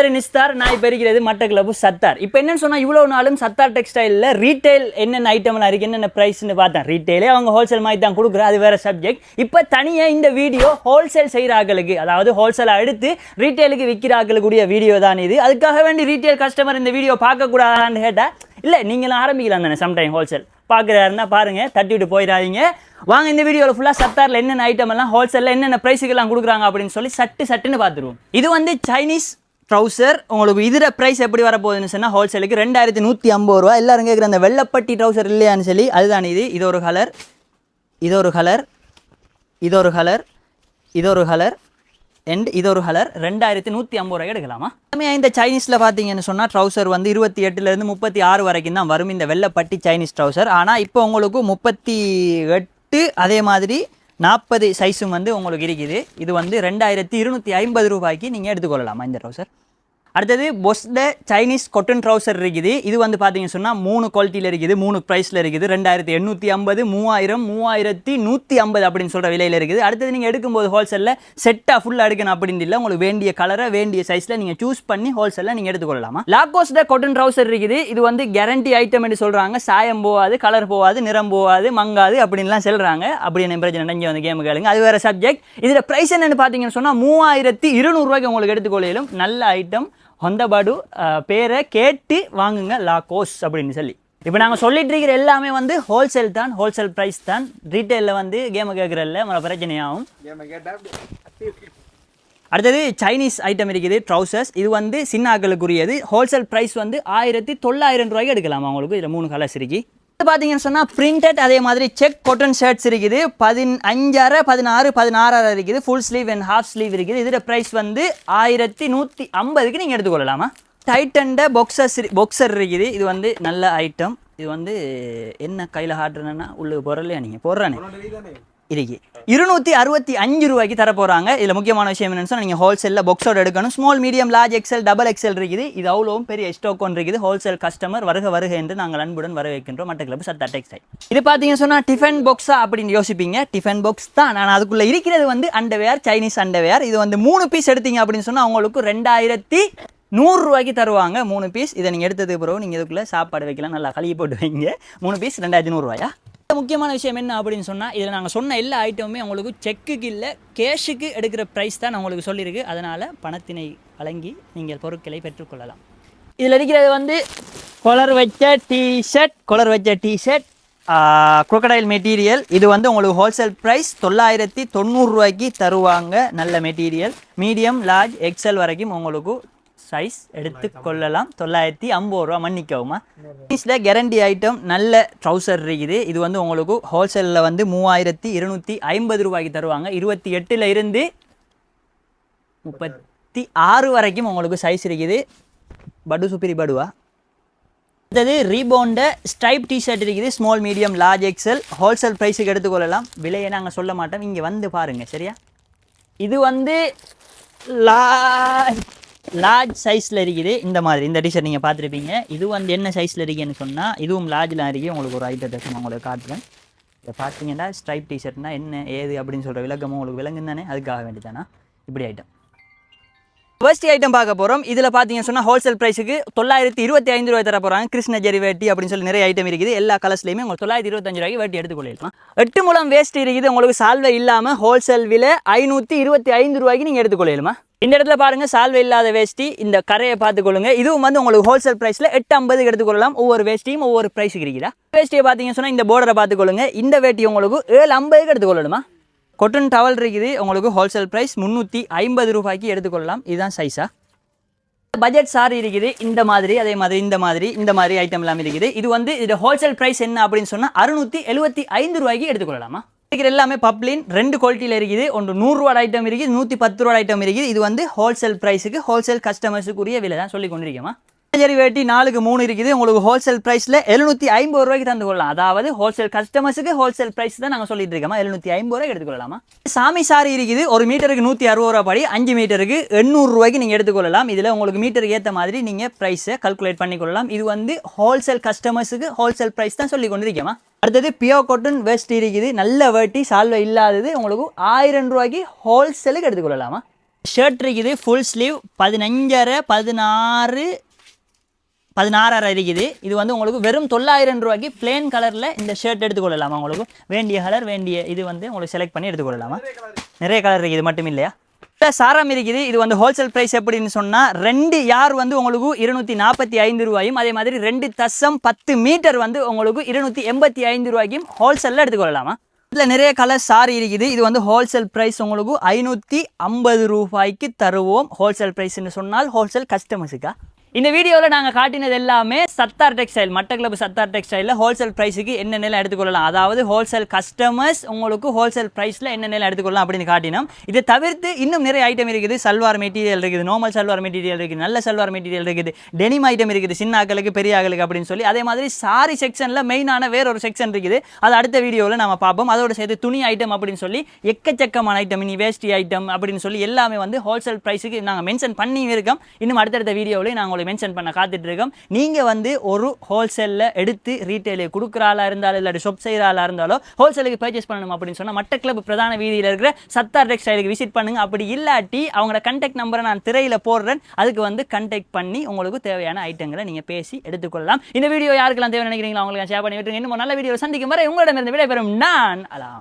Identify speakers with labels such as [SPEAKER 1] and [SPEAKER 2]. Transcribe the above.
[SPEAKER 1] பேர் நிஸ்தார் நான் இப்போ இருக்கிறது மட்டக்கிளப்பு சத்தார். இப்போ என்னன்னு சொன்னால் இவ்வளோ நாளும் சத்தார் டெக்ஸ்டைலில் ரீட்டைல் என்னென்ன ஐட்டம்லாம் இருக்குது என்னென்ன ப்ரைஸ்னு பார்த்தேன் ரீட்டைலே அவங்க ஹோல்சேல் மாதிரி தான் கொடுக்குறேன் அது வேறு சப்ஜெக்ட் இப்போ தனியாக இந்த வீடியோ ஹோல்சேல் செய்கிற ஆக்களுக்கு அதாவது ஹோல்சேலாக எடுத்து ரீட்டைலுக்கு விற்கிற ஆட்களுக்குரிய வீடியோ தான் இது. அதுக்காக வேண்டி ரீட்டைல் கஸ்டமர் இந்த வீடியோ பார்க்கக்கூடாதான்னு கேட்டால் இல்லை நீங்களும் ஆரம்பிக்கலாம் தானே சம்டைம் ஹோல்சேல் பார்க்குறாருன்னா பாருங்கள் தட்டி விட்டு போயிடாதீங்க. வாங்க இந்த வீடியோவில் ஃபுல்லாக சத்தாரில் என்னென்ன ஐட்டம் எல்லாம் ஹோல்சேலில் என்னென்ன ப்ரைஸுக்கெல்லாம் கொடுக்குறாங்க அப்படின்னு சொல்லி சட்டு சட்டுன்னு பார்த்துருவோம். இது வந்து சைனீஸ் ட்ரௌசர் உங்களுக்கு இதில் ப்ரைஸ் எப்படி வரப்போகுதுன்னு சொன்னால் ஹோல்சேலுக்கு ரெண்டாயிரத்தி நூற்றி ஐம்பது ரூபா எல்லாரும் கேட்குற அந்த வெள்ளப்பட்டி ட்ரௌசர் இல்லையான்னு சொல்லி அதுதான் இது. இது ஒரு கலர் இது ஒரு கலர் இது ஒரு கலர் இது ஒரு கலர் அண்ட் இது ஒரு கலர் ரெண்டாயிரத்தி நூற்றி ஐம்பது ரூபாய் எடுக்கலாமா? எல்லாமே இந்த சைனீஸில் பார்த்தீங்கன்னு சொன்னால் ட்ரௌசர் வந்து இருபத்தி எட்டுலேருந்து முப்பத்தி ஆறு வரைக்கும் தான் வரும் இந்த வெள்ளப்பட்டி சைனீஸ் ட்ரௌசர் ஆனால் இப்போ உங்களுக்கு முப்பத்தி எட்டு அதே மாதிரி நாற்பது சைஸும் வந்து உங்களுக்கு இருக்குது. இது வந்து ரெண்டாயிரத்தி இருநூற்றி ஐம்பது ரூபாய்க்கு நீங்கள் எடுத்துக்கொள்ளலாமா. இந்த ட்ரௌசர் அடுத்தது பொஸ்ட சைனீஸ் கொட்டன் ட்ரௌசர் இருக்குது. இது வந்து பார்த்தீங்கன்னு சொன்னால் மூணு குவாலிட்டியில் இருக்குது மூணு ப்ரைஸில் இருக்குது. ரெண்டாயிரத்தி எண்ணூற்றி ஐம்பது மூவாயிரம் மூவாயிரத்தி நூற்றி ஐம்பது அப்படின்னு சொல்கிற விலையில் இருக்குது. அடுத்தது நீங்கள் எடுக்கும்போது ஹோல்சேலில் செட்டாக ஃபுல்லாக எடுக்கணும் அப்படின்னு இல்லை உங்களுக்கு வேண்டிய கலரை வேண்டிய சைஸில் நீங்கள் சூஸ் பண்ணி ஹோல்சேலில் நீங்கள் எடுத்துக்கொள்ளலாமா? லாக்கோஸ்ட கொட்டன் ட்ரௌசர் இருக்குது. இது வந்து கேரண்டி ஐட்டம் என்று சொல்கிறாங்க சாயம் போகாது கலர் போகாது நிறம் போகாது மங்காது அப்படின்லாம் சொல்கிறாங்க அப்படி என்ன பிரச்சனை? வந்து கேம் கேளுங்க. அது வேறு சப்ஜெக்ட் இதில் ப்ரைஸ் என்னென்னு பார்த்தீங்கன்னு சொன்னால் மூவாயிரத்தி இருநூறுவாய்க்கு உங்களுக்கு எடுத்துக்கொள்ளையிலும் நல்ல ஐட்டம் ஹொந்தபாடு பேரை கேட்டு வாங்குங்க லாகோஸ் அப்படின்னு சொல்லி. இப்போ நாங்கள் சொல்லிட்டு இருக்கிற எல்லாமே வந்து ஹோல்சேல் தான் ஹோல்சேல் ப்ரைஸ் தான். ரீட்டைலில் வந்து கேமை கேட்குறதில்ல மற்ற பிரச்சனையாகும். அடுத்தது சைனீஸ் ஐட்டம் இருக்குது ட்ரௌசர்ஸ் இது வந்து சின்ன ஆக்களுக்குரியது ஹோல்சேல் ப்ரைஸ் வந்து ஆயிரத்தி தொள்ளாயிரம் ரூபாய்க்கு எடுக்கலாம். உங்களுக்கு இதில் மூணு கலர்ஸ் இருக்கு. இது பார்த்தீங்கன்னு சொன்னால் பிரிண்டட் அதே மாதிரி செக் கொட்டன் ஷர்ட்ஸ் இருக்குது. பதின் அஞ்சரை பதினாறு பதினாறரை இருக்குது. Full sleeve and half sleeve இருக்குது. இதில் ப்ரைஸ் வந்து ஆயிரத்தி நூற்றி ஐம்பதுக்கு நீங்கள் எடுத்துக்கொள்ளலாமா? டைட்டண்ட பொக்ஸர்ஸ் பொக்ஸர் இருக்குது. இது வந்து நல்ல ஐட்டம் இது வந்து என்ன கையில் ஆடுறேன்னா உள்ளுக்கு போடுறலையா நீங்கள் போடுறானே இருக்கு. இருநூத்தி அறுபத்தி அஞ்சு ரூபாய்க்கு தர போகிறாங்க இதில் முக்கியமான விஷயம் என்னன்னு சொன்னால் நீங்கள் ஹோல்சேலில் பாக்ஸோட எடுக்கணும். Small medium large XL double XL இருக்குது. இது அவ்வளோவும் பெரிய ஸ்டாக் ஒன்று இருக்குது. ஹோல்சேல் கஸ்டமர் வருக வருக என்று நாங்கள் அன்புடன் வர வைக்கின்றோம் மட்ட கிளப் சத்தா டெக்ஸ்டைல் இது பார்த்தீங்கன்னு சொன்னால் டிஃபன் பாக்ஸா அப்படின்னு யோசிப்பீங்க. டிஃபன் பாக்ஸ் தான். நான் அதுக்குள்ளே இருக்கிறது வந்து அண்டவேர் சைனீஸ் அண்டவேர் இது வந்து மூணு பீஸ் எடுத்தீங்க அப்படின்னு சொன்னால் அவங்களுக்கு ரெண்டாயிரத்தி நூறுரூவாய்க்கு தருவாங்க மூணு பீஸ் இதை நீங்கள் எடுத்ததுக்கு பிறகு நீங்கள் இதுக்குள்ளே சாப்பாடு வைக்கலாம். நல்லா கழுவி போட்டு வைங்க. மூணு பீஸ் ரெண்டாயிரத்தி நூறுரூவாயா முக்கியமான விஷயம் என்ன அப்படின்னு சொன்னால் இதில் நாங்கள் சொன்ன எல்லா ஐட்டமுமே உங்களுக்கு செக்குக்கு இல்லை கேஷுக்கு எடுக்கிற ப்ரைஸ் தான் நான் உங்களுக்கு சொல்லியிருக்கு. அதனால் பணத்தினை வழங்கி நீங்கள் பொருட்களை பெற்றுக்கொள்ளலாம் இதில் இருக்கிறது வந்து கொலர் வச்ச டிஷர்ட் கொலர் வச்ச டிஷர்ட் குரோக்கடைல் மெட்டீரியல் இது வந்து உங்களுக்கு ஹோல்சேல் ப்ரைஸ் தொள்ளாயிரத்தி தொண்ணூறுரூவாய்க்கு தருவாங்க நல்ல மெட்டீரியல் மீடியம் லார்ஜ் எக்ஸல் வரைக்கும் உங்களுக்கு சைஸ் எடுத்து கொள்ளலாம். தொள்ளாயிரத்தி ஐம்பது ரூபா மன்னிக்கவுமா. பீஸில் கேரண்டி ஐட்டம் நல்ல ட்ரௌசர் இருக்குது. இது வந்து உங்களுக்கு ஹோல்சேலில் வந்து மூவாயிரத்தி இருநூற்றி ஐம்பது ரூபாய்க்கு தருவாங்க. இருபத்தி எட்டில் இருந்து முப்பத்தி ஆறு வரைக்கும் உங்களுக்கு சைஸ் இருக்குது. படு சுப்பிரி படுவா. அடுத்தது ரீபோண்ட ஸ்ட்ரைப் டிஷர்ட் இருக்குது. Small medium large XL wholesale ப்ரைஸுக்கு எடுத்துக்கொள்ளலாம் விலையை நாங்கள் சொல்ல மாட்டோம். இங்கே வந்து பாருங்கள் சரியா? இது வந்து லார்ஜ் லார்ஜ் சைஸில் இருக்குது. இந்த மாதிரி இந்த டிஷர்ட் நீங்கள் பார்த்துருப்பீங்க. இது வந்து என்ன சைஸில் இருக்குன்னு சொன்னால் இதுவும் லார்ஜில் இருக்குது உங்களுக்கு ஒரு ஐட்டத்தை நான் உங்களுக்கு காட்டுறேன். இதை பார்த்தீங்கன்னா ஸ்ட்ரைப் டிஷர்ட்னா என்ன ஏது அப்படின்னு சொல்கிற விளக்கமும் உங்களுக்கு விளங்குன்னு தானே அதுக்காக வேண்டியதானா இப்படி ஐட்டம் ஃபர்ஸ்ட் ஐட்டம் பார்க்க போகிறோம் இதில் பார்த்தீங்க சொன்னால் ஹோல்சேல் ப்ரைஸுக்கு தொள்ளாயிரத்தி இருபத்தி ஐந்து ரூபாய் தர போகிறாங்க கிருஷ்ண ஜெரி வேட்டி அப்படின்னு சொல்லி நிறைய ஐட்டம் இருக்குது. எல்லா கலர்ஸ்லையுமே உங்களுக்கு தொள்ளாயிரத்தி இருபத்தஞ்சு ரூபாய்க்கு வேட்டி எடுத்துக்கொள்ளலாம் எட்டு மூலம் வேஸ்ட் இருக்குது. உங்களுக்கு சால்வை இல்லாமல் ஹோல்சேல் விலை ஐநூற்றி இருபத்தி ஐந்து ரூபாய்க்கு நீங்கள் எடுத்துக்கொள்ளலாமா இந்த இடத்துல பாருங்க சால்வை இல்லாத வேஷ்டி இந்த கரையை பார்த்துக்கொள்ளுங்க இதுவும் வந்து உங்களுக்கு ஹோல்சேல் ப்ரைஸில் எட்டு ஐம்பதுக்கு எடுத்துக்கொள்ளலாம் ஒவ்வொரு வேஷ்டியும் ஒவ்வொரு ப்ரைஸுக்கு இருக்குதா? வேஷ்டியை பார்த்தீங்கன்னு சொன்னால் இந்த போர்டரை பார்த்துக்கொள்ளுங்க இந்த வேட்டி உங்களுக்கு ஏழு ஐம்பதுக்கு எடுத்துக்கொள்ளணுமா கொட்டன் டவல் இருக்குது. உங்களுக்கு ஹோல்சேல் ப்ரைஸ் முந்நூற்றி ஐம்பது ரூபாய்க்கு எடுத்துக்கொள்ளலாம். இதுதான் சைஸா பட்ஜெட் சாரி இருக்குது. இந்த மாதிரி அதே மாதிரி இந்த மாதிரி இந்த மாதிரி ஐட்டம் எல்லாம் இருக்குது. இது வந்து இது ஹோல்சேல் ப்ரைஸ் என்ன அப்படின்னு சொன்னால் அறுநூற்றி எழுபத்தி ஐந்து ரூபாய்க்கு எடுத்துக்கொள்ளலாமா? இருக்கிற எல்லாமே பப்ளின். ரெண்டு குவாலிட்டியில் இருக்குது. ஒன்று நூறுரூவா ஐட்டம் இருக்குது. நூற்றி பத்து ரூபா ஐட்டம் இருக்குது. இது வந்து ஹோல்சேல் ப்ரைஸுக்கு ஹோல்சேல் கஸ்டமர்ஸுக்குரிய விலை தான் சொல்லி கொண்டிருக்கேமா சரி வேட்டி நாலுக்கு மூணு இருக்குது. உங்களுக்கு ஹோல்சேல் ப்ரைஸில் எழுநூற்றி ஐம்பது ரூபாய்க்கு தந்து கொள்ளலாம். அதாவது ஹோல்சேல் கஸ்டமர்ஸுக்கு ஹோல்சேல் ப்ரைஸ் தான் நாங்கள் சொல்லிட்டு இருக்கோமா? எழுநூற்றி ஐம்பது ரூபாய்க்கு எடுத்துக்கொள்ளலாமா சாமி சாரி இருக்குது. ஒரு மீட்டருக்கு நூற்றி அறுபது ரூபா படி அஞ்சு மீட்டருக்கு எண்ணூறு ரூபாய்க்கு நீங்கள் எடுத்துக்கொள்ளலாம் இதில் உங்களுக்கு மீட்டருக்கு ஏற்ற மாதிரி நீங்கள் ப்ரைஸை கல்குலேட் பண்ணிக்கொள்ளலாம் இது வந்து ஹோல்சேல் கஸ்டமர்ஸுக்கு ஹோல்சேல் ப்ரைஸ் தான் சொல்லி கொண்டு இருக்கேமா அடுத்தது பியோ காட்டன் வெஸ்ட் இருக்குது. நல்ல வேட்டி சால்வை இல்லாதது உங்களுக்கு ஆயிரம் ரூபாய்க்கு ஹோல்சேலுக்கு எடுத்துக்கொள்ளலாமா ஷர்ட் இருக்குது ஃபுல் ஸ்லீவ் பதினஞ்சரை பதினாறு பதினாறரை இருக்குது இது வந்து உங்களுக்கு வெறும் தொள்ளாயிரம் ரூபாய்க்கு பிளேன் கலரில் இந்த ஷர்ட் எடுத்துக்கொள்ளலாமா உங்களுக்கு? வேண்டிய கலர் வேண்டிய இது வந்து உங்களுக்கு செலக்ட் பண்ணி எடுத்துக்கொள்ளலாமா? நிறைய கலர் இருக்குது மட்டும் இல்லையா? இந்த சாரம் இருக்குது இது வந்து ஹோல்சேல் ப்ரைஸ் எப்படின்னு சொன்னால் ரெண்டு யார் வந்து உங்களுக்கு இருநூற்றி நாற்பத்தி ஐந்து ரூபாயும் அதே மாதிரி ரெண்டு தசம் பத்து மீட்டர் வந்து உங்களுக்கு இருநூற்றி எண்பத்தி ஐந்து ரூபாய்க்கும் ஹோல்சேலில் எடுத்துக்கொள்ளலாமா? இதில் நிறைய கலர் சாரி இருக்குது. இது வந்து ஹோல்சேல் ப்ரைஸ் உங்களுக்கு ஐநூற்றி ஐம்பது ரூபாய்க்கு தருவோம். ஹோல்சேல் ப்ரைஸ்னு சொன்னால் ஹோல்சேல் கஸ்டமர்ஸுக்கா இந்த வீடியோவில் நாங்கள் காட்டினது எல்லாமே சத்தார் டெக்ஸ்டைல் மட்டக்களப்பு சத்தார் டெக்ஸ்டைலில் ஹோல்சேல் ப்ரைஸுக்கு என்னென்ன எடுத்துக்கொள்ளலாம். அதாவது ஹோல்சேல் கஸ்டமர்ஸ் உங்களுக்கு ஹோல்சேல் ப்ரைஸில் என்னென்ன எடுத்துக்கொள்ளலாம் அப்படின்னு காட்டினோம். இதை தவிர்த்து இன்னும் நிறைய ஐட்டம் இருக்குது. சல்வார் மெட்டீரியல் இருக்குது நார்மல் சல்வார் மெட்டீரியல் இருக்குது நல்ல சல்வார் மெட்டீரியல் இருக்குது டெனிம் ஐட்டம் இருக்குது சின்ன ஆக்களுக்கு பெரிய ஆக்களுக்கு அப்படின்னு சொல்லி. அதே மாதிரி சாரி செக்ஷனில் மெயினான வேற ஒரு செக்ஷன் இருக்குது. அது அடுத்த வீடியோவில் நம்ம பார்ப்போம். அதோட சேர்த்து துணி ஐட்டம் அப்படின்னு சொல்லி எக்கச்சக்கமான ஐட்டம் இனி வேஷ்டி ஐட்டம் அப்படின்னு சொல்லி எல்லாமே வந்து ஹோல்சேல் ப்ரைஸுக்கு நாங்கள் மென்ஷன் பண்ணி இருக்கோம். இன்னும் அடுத்தடுத்த வீடியோவில் நாங்கள் உங்களுக்கு மென்ஷன் பண்ண காத்துட்டு இருக்கோம் நீங்கள் வந்து ஒரு ஹோல்சேலில் எடுத்து ரீட்டைலுக்கு கொடுக்குற ஆளாக இருந்தாலும் இல்லாட்டி ஷாப் செய்கிற ஆளாக இருந்தாலும் ஹோல்சேலுக்கு பர்ச்சேஸ் பண்ணணும் அப்படின்னு சொன்னால் மட்ட கிளப் பிரதான வீதியில் இருக்கிற சத்தார் டெக்ஸ்டைலுக்கு விசிட் பண்ணுங்க. அப்படி இல்லாட்டி அவங்களோட கண்டெக்ட் நம்பரை நான் திரையில் போடுறேன். அதுக்கு வந்து கண்டெக்ட் பண்ணி உங்களுக்கு தேவையான ஐட்டங்களை நீங்கள் பேசி எடுத்துக்கொள்ளலாம். இந்த வீடியோ யாருக்கெல்லாம் தேவை நினைக்கிறீங்களோ அவங்களுக்கு ஷேர் பண்ணி விட்டுருங்க. இன்னும் நல்ல வீடியோ சந்திக்கும் வரை உங்களிடமிருந்து விடைபெறும் நான் அலாம்.